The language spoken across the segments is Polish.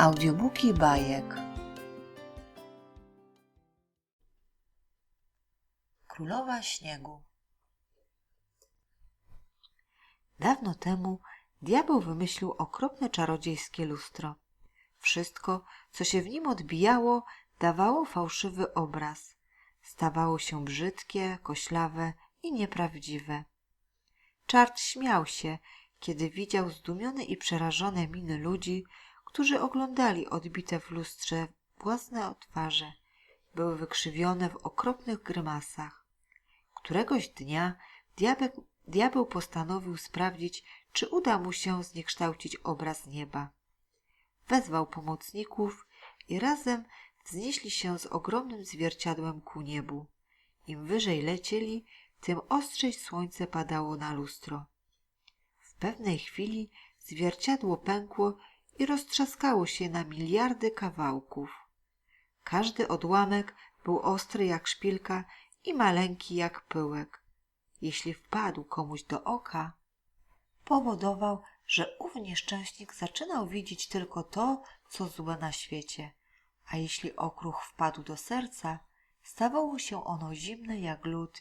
Audiobooki bajek. Królowa Śniegu. Dawno temu diabeł wymyślił okropne czarodziejskie lustro. Wszystko, co się w nim odbijało, dawało fałszywy obraz. Stawało się brzydkie, koślawe i nieprawdziwe. Czart śmiał się, kiedy widział zdumione i przerażone miny ludzi, którzy oglądali odbite w lustrze własne twarze. Były wykrzywione w okropnych grymasach. Któregoś dnia diabeł, diabeł postanowił sprawdzić, czy uda mu się zniekształcić obraz nieba. Wezwał pomocników i razem wznieśli się z ogromnym zwierciadłem ku niebu. Im wyżej lecieli, tym ostrzej słońce padało na lustro. W pewnej chwili zwierciadło pękło i roztrzaskało się na miliardy kawałków. Każdy odłamek był ostry jak szpilka i maleńki jak pyłek. Jeśli wpadł komuś do oka, powodował, że ów nieszczęśnik zaczynał widzieć tylko to, co złe na świecie, a jeśli okruch wpadł do serca, stawało się ono zimne jak lód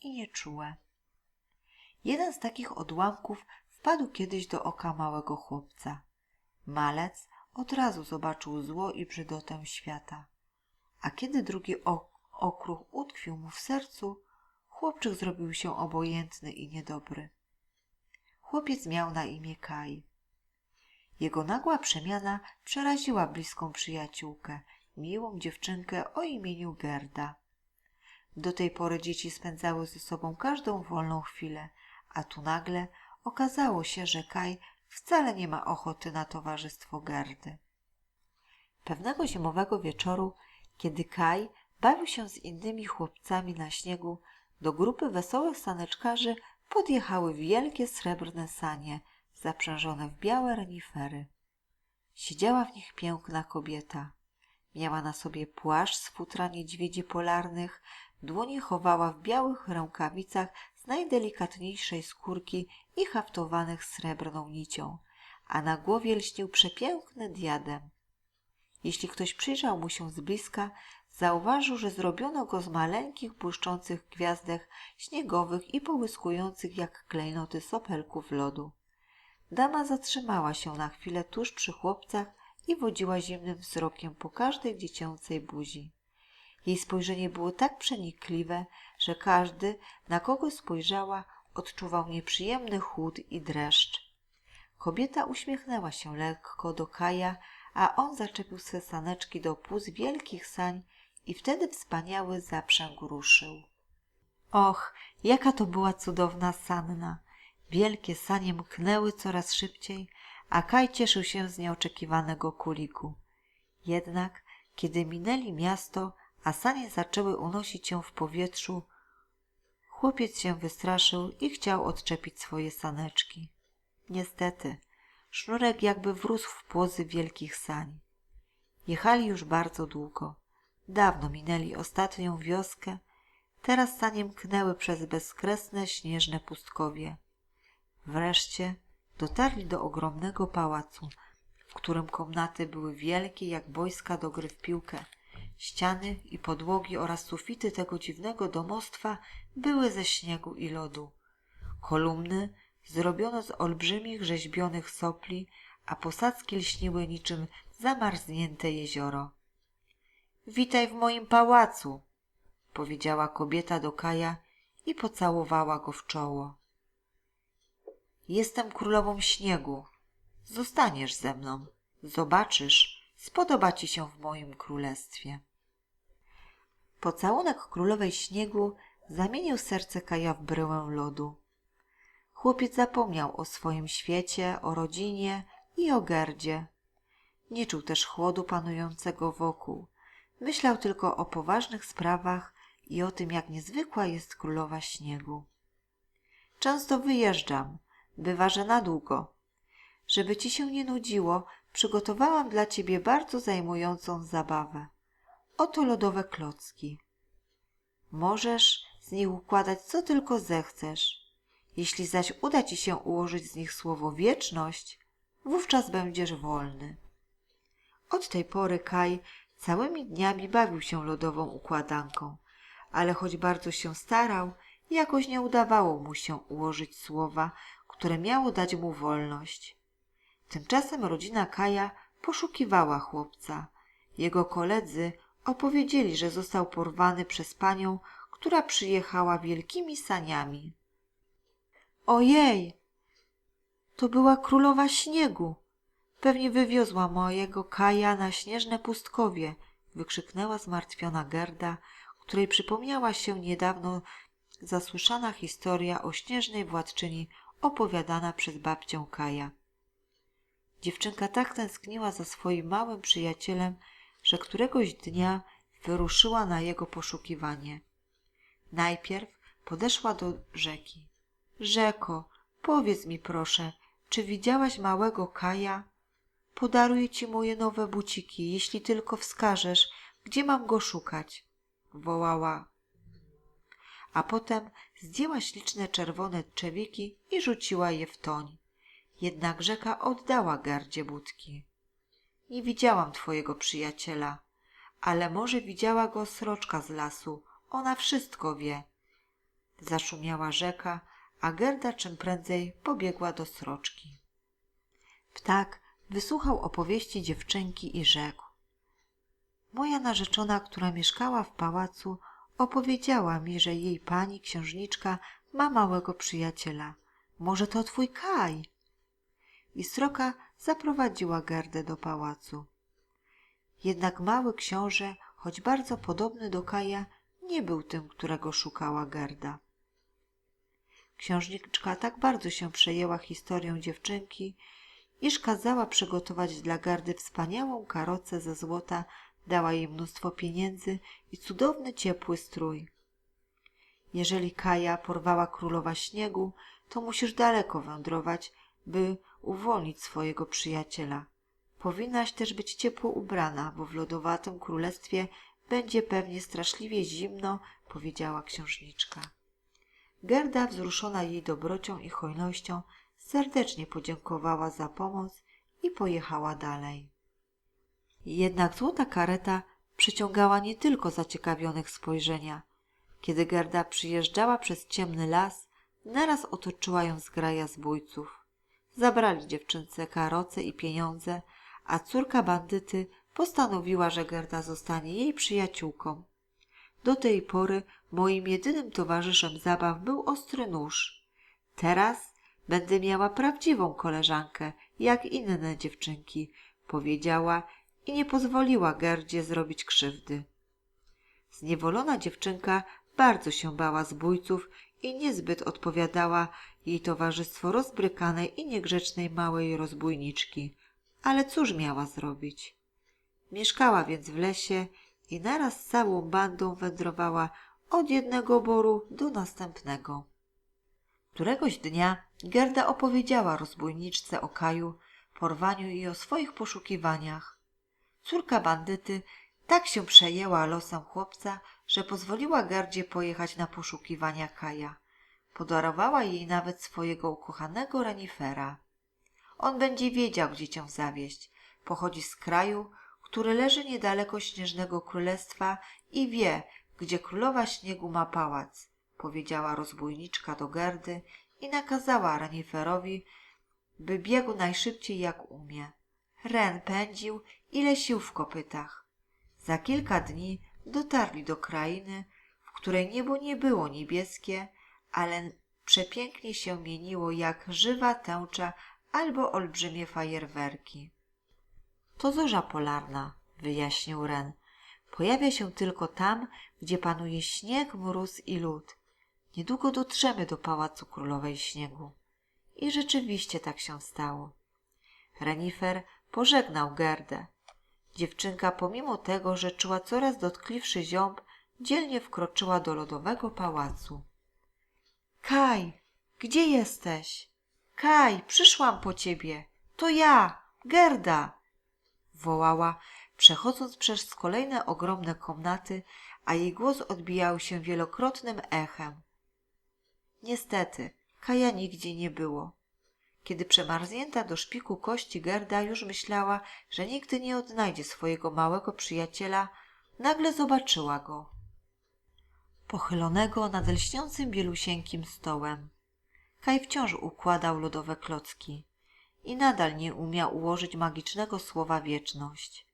i nieczułe. Jeden z takich odłamków wpadł kiedyś do oka małego chłopca. Malec od razu zobaczył zło i brzydotę świata. A kiedy drugi okruch utkwił mu w sercu, chłopczyk zrobił się obojętny i niedobry. Chłopiec miał na imię Kaj. Jego nagła przemiana przeraziła bliską przyjaciółkę, miłą dziewczynkę o imieniu Gerda. Do tej pory dzieci spędzały ze sobą każdą wolną chwilę, a tu nagle okazało się, że Kaj wcale nie ma ochoty na towarzystwo Gerdy. Pewnego zimowego wieczoru, kiedy Kaj bawił się z innymi chłopcami na śniegu, do grupy wesołych saneczkarzy podjechały wielkie srebrne sanie zaprzężone w białe renifery. Siedziała w nich piękna kobieta. Miała na sobie płaszcz z futra niedźwiedzi polarnych, dłonie chowała w białych rękawicach z najdelikatniejszej skórki i haftowanych srebrną nicią, a na głowie lśnił przepiękny diadem. Jeśli ktoś przyjrzał mu się z bliska, zauważył, że zrobiono go z maleńkich, błyszczących gwiazdek śniegowych i połyskujących jak klejnoty sopelków lodu. Dama zatrzymała się na chwilę tuż przy chłopcach i wodziła zimnym wzrokiem po każdej dziecięcej buzi. Jej spojrzenie było tak przenikliwe, że każdy, na kogo spojrzała, odczuwał nieprzyjemny chłód i dreszcz. Kobieta uśmiechnęła się lekko do Kaja, a on zaczepił swe saneczki do płuz wielkich sań i wtedy wspaniały zaprzęg ruszył. Och, jaka to była cudowna sanna! Wielkie sanie mknęły coraz szybciej, a Kaj cieszył się z nieoczekiwanego kuliku. Jednak, kiedy minęli miasto, a sanie zaczęły unosić się w powietrzu, chłopiec się wystraszył i chciał odczepić swoje saneczki. Niestety, sznurek jakby wrósł w płozy wielkich sań. Jechali już bardzo długo. Dawno minęli ostatnią wioskę, teraz sanie mknęły przez bezkresne, śnieżne pustkowie. Wreszcie dotarli do ogromnego pałacu, w którym komnaty były wielkie jak boiska do gry w piłkę. Ściany i podłogi oraz sufity tego dziwnego domostwa były ze śniegu i lodu. Kolumny zrobiono z olbrzymich rzeźbionych sopli, a posadzki lśniły niczym zamarznięte jezioro. Witaj w moim pałacu, powiedziała kobieta do Kaja i pocałowała go w czoło. Jestem królową śniegu. Zostaniesz ze mną. Zobaczysz, spodoba ci się w moim królestwie. Pocałunek królowej śniegu zamienił serce Kaja w bryłę lodu. Chłopiec zapomniał o swoim świecie, o rodzinie i o Gerdzie. Nie czuł też chłodu panującego wokół. Myślał tylko o poważnych sprawach i o tym, jak niezwykła jest królowa śniegu. Często wyjeżdżam, bywa, że na długo. Żeby ci się nie nudziło, przygotowałam dla ciebie bardzo zajmującą zabawę. Oto lodowe klocki. Możesz z nich układać co tylko zechcesz. Jeśli zaś uda ci się ułożyć z nich słowo wieczność, wówczas będziesz wolny. Od tej pory Kaj całymi dniami bawił się lodową układanką, ale choć bardzo się starał, jakoś nie udawało mu się ułożyć słowa, które miało dać mu wolność. Tymczasem rodzina Kaja poszukiwała chłopca. Jego koledzy opowiedzieli, że został porwany przez panią, która przyjechała wielkimi saniami. Ojej! To była królowa śniegu. Pewnie wywiozła mojego Kaja na śnieżne pustkowie, wykrzyknęła zmartwiona Gerda, której przypomniała się niedawno zasłyszana historia o śnieżnej władczyni opowiadana przez babcię Kaja. Dziewczynka tak tęskniła za swoim małym przyjacielem, że któregoś dnia wyruszyła na jego poszukiwanie. Najpierw podeszła do rzeki. Rzeko, powiedz mi proszę, czy widziałaś małego Kaja? Podaruję ci moje nowe buciki, jeśli tylko wskażesz, gdzie mam go szukać. Wołała. A potem zdjęła śliczne czerwone trzewiki i rzuciła je w toń. Jednak rzeka oddała gardzie budki. Nie widziałam twojego przyjaciela, ale może widziała go sroczka z lasu. Ona wszystko wie. Zaszumiała rzeka, a Gerda czym prędzej pobiegła do sroczki. Ptak wysłuchał opowieści dziewczynki i rzekł. Moja narzeczona, która mieszkała w pałacu, opowiedziała mi, że jej pani księżniczka ma małego przyjaciela. Może to twój Kaj? I sroka zaprowadziła Gerdę do pałacu. Jednak mały książę, choć bardzo podobny do Kaja, nie był tym, którego szukała Gerda. Księżniczka tak bardzo się przejęła historią dziewczynki, iż kazała przygotować dla Gerdy wspaniałą karocę ze złota, dała jej mnóstwo pieniędzy i cudowny ciepły strój. Jeżeli Kaja porwała królowa śniegu, to musisz daleko wędrować, by uwolnić swojego przyjaciela. Powinnaś też być ciepło ubrana, bo w lodowatym królestwie będzie pewnie straszliwie zimno, powiedziała księżniczka. Gerda, wzruszona jej dobrocią i hojnością, serdecznie podziękowała za pomoc i pojechała dalej. Jednak złota kareta przyciągała nie tylko zaciekawionych spojrzenia. Kiedy Gerda przyjeżdżała przez ciemny las, naraz otoczyła ją zgraja zbójców. Zabrali dziewczynce karoce i pieniądze, a córka bandyty postanowiła, że Gerda zostanie jej przyjaciółką. Do tej pory moim jedynym towarzyszem zabaw był ostry nóż. Teraz będę miała prawdziwą koleżankę, jak inne dziewczynki, powiedziała i nie pozwoliła Gerdzie zrobić krzywdy. Zniewolona dziewczynka bardzo się bała zbójców i niezbyt odpowiadała jej towarzystwo rozbrykanej i niegrzecznej małej rozbójniczki. Ale cóż miała zrobić? Mieszkała więc w lesie i naraz całą bandą wędrowała od jednego boru do następnego. Któregoś dnia Gerda opowiedziała rozbójniczce o Kaju, porwaniu i o swoich poszukiwaniach. Córka bandyty tak się przejęła losem chłopca, że pozwoliła Gerdzie pojechać na poszukiwania Kaja. Podarowała jej nawet swojego ukochanego renifera. On będzie wiedział, gdzie cię zawieść. Pochodzi z kraju, który leży niedaleko Śnieżnego Królestwa i wie, gdzie Królowa Śniegu ma pałac, powiedziała rozbójniczka do Gerdy i nakazała reniferowi, by biegł najszybciej jak umie. Ren pędził, ile sił w kopytach. Za kilka dni dotarli do krainy, w której niebo nie było niebieskie, ale przepięknie się mieniło jak żywa tęcza albo olbrzymie fajerwerki. To zorza polarna, wyjaśnił Ren. Pojawia się tylko tam, gdzie panuje śnieg, mróz i lód. Niedługo dotrzemy do pałacu królowej śniegu. I rzeczywiście tak się stało. Renifer pożegnał Gerdę. Dziewczynka, pomimo tego, że czuła coraz dotkliwszy ziąb, dzielnie wkroczyła do lodowego pałacu. Kaj, gdzie jesteś? Kaj, przyszłam po ciebie. To ja, Gerda! wołała, przechodząc przez kolejne ogromne komnaty, a jej głos odbijał się wielokrotnym echem. Niestety, Kaja nigdzie nie było. Kiedy przemarznięta do szpiku kości Gerda już myślała, że nigdy nie odnajdzie swojego małego przyjaciela, nagle zobaczyła go. Pochylonego nad lśniącym bielusieńkim stołem. Kaj wciąż układał lodowe klocki i nadal nie umiał ułożyć magicznego słowa wieczność.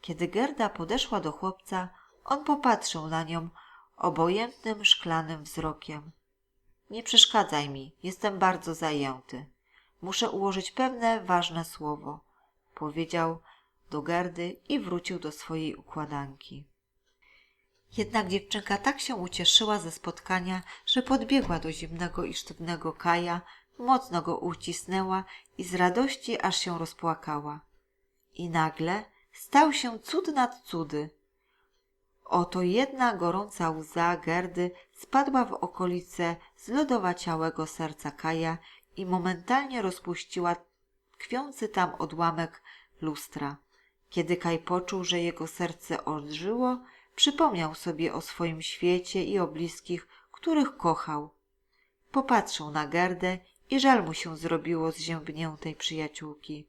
Kiedy Gerda podeszła do chłopca, on popatrzył na nią obojętnym, szklanym wzrokiem. Nie przeszkadzaj mi, jestem bardzo zajęty. Muszę ułożyć pewne ważne słowo, powiedział do Gerdy i wrócił do swojej układanki. Jednak dziewczynka tak się ucieszyła ze spotkania, że podbiegła do zimnego i sztywnego Kaja, mocno go ucisnęła i z radości aż się rozpłakała. I nagle stał się cud nad cudy. Oto jedna gorąca łza Gerdy spadła w okolice zlodowaciałego serca Kaja i momentalnie rozpuściła tkwiący tam odłamek lustra. Kiedy Kaj poczuł, że jego serce odżyło, przypomniał sobie o swoim świecie i o bliskich, których kochał. Popatrzył na Gerdę i żal mu się zrobiło zziębniętej przyjaciółki.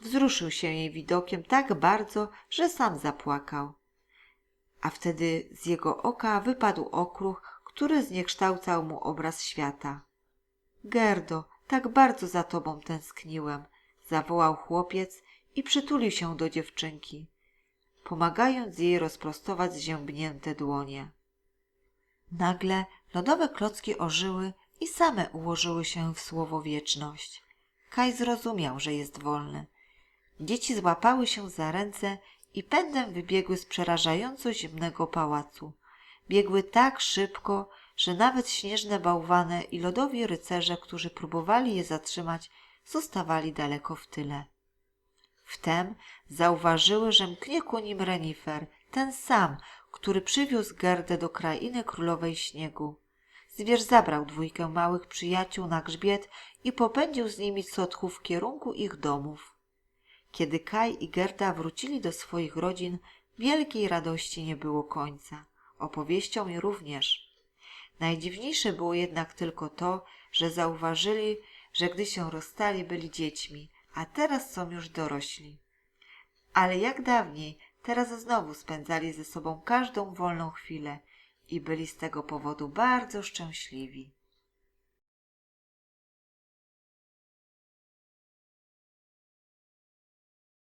Wzruszył się jej widokiem tak bardzo, że sam zapłakał. A wtedy z jego oka wypadł okruch, który zniekształcał mu obraz świata. Gerdo, tak bardzo za tobą tęskniłem, zawołał chłopiec i przytulił się do dziewczynki, pomagając jej rozprostować zziębnięte dłonie. Nagle lodowe klocki ożyły i same ułożyły się w słowo wieczność. Kaj zrozumiał, że jest wolny. Dzieci złapały się za ręce i pędem wybiegły z przerażająco zimnego pałacu. Biegły tak szybko, że nawet śnieżne bałwany i lodowi rycerze, którzy próbowali je zatrzymać, zostawali daleko w tyle. Wtem zauważyły, że mknie ku nim renifer, ten sam, który przywiózł Gerdę do krainy królowej śniegu. Zwierz zabrał dwójkę małych przyjaciół na grzbiet i popędził z nimi co tchu w kierunku ich domów. Kiedy Kaj i Gerda wrócili do swoich rodzin, wielkiej radości nie było końca. Opowieściom i również. Najdziwniejsze było jednak tylko to, że zauważyli, że gdy się rozstali, byli dziećmi, a teraz są już dorośli. Ale jak dawniej, teraz znowu spędzali ze sobą każdą wolną chwilę i byli z tego powodu bardzo szczęśliwi.